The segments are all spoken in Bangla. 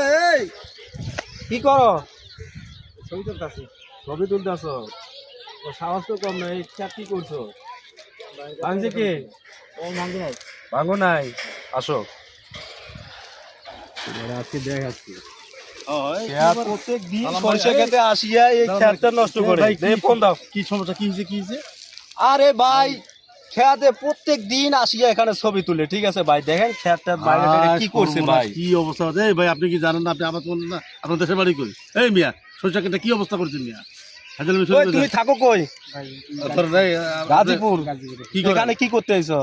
এই কি করো? ছবি তুলতেছি। ছবি তুলতেছ? ও সাহস তো কম নাই খেত কি করছ? ভাঙছে কে? ভাঙো নাই। আসো। আজকে দেখাচ্ছি খেত প্রত্যেক দিন সরষে খেতে আসিয়া এই নষ্ট করে কি- ফোন দাও। কি সমস্যা কি হয়েছে কি হয়েছে? আরে ভাই খেতে প্রত্যেক দিন আসিয়া এখানে ছবি তুলে ঠিক আছে ভাই? দেখেন বাইরে কি করছে ভাই? কি অবস্থা? এই ভাই আপনি কি জানেন না আপনি আমার না আপনার দেশের বাড়ি কই? এই মিয়া সরষা কেটে কি অবস্থা করেছেন মিয়া? তুমি থাকো কই? গাজীপুর। কি করে? এখানে কি করতে আইছো?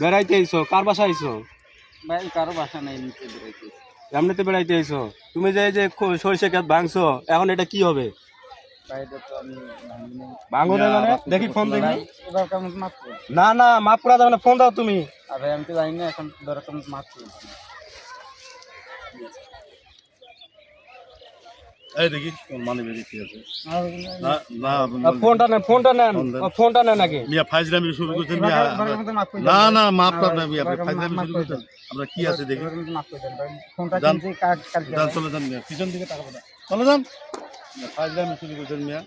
বেড়াইতে আইছো। কার বাসা আইছো? ভাই কারও বাসা নাই নিচে বেড়াইতে। এমনিতে বেড়াইতে আইছো। তুমি যে এই যে খ- সরিষা খেত ভাঙছো এখন এটা কি হবে? ভাই তো আমি ভাঙি নাই। ভাঙো না মানে? দেখি ফোন দেখি। এবার কেমন মাপ করো না না মাপ করা যাবে না ফোন দাও তুমি। আর ভাই আমি তো জানি না এখন ধরো কেমন মাপ করছি এই দেখি মানে বেরিয়ে কি আছে? না না ফোনটা নেন ফোনটা নেন ফোনটা নেন আগে। মিয়া ফাইজলামি শুরু করছেন মিয়া না না মাপ কর না মিয়া আপনি ফাইজলামি শুরু করে করছেন। আমরা কি আছে দেখি। ফোনটা। কিনছি কাজ কালকে চলে যান মিয়া পিছন দিকে টাকা চলে যান। ফাইজলামি শুরু করছেন মিয়া।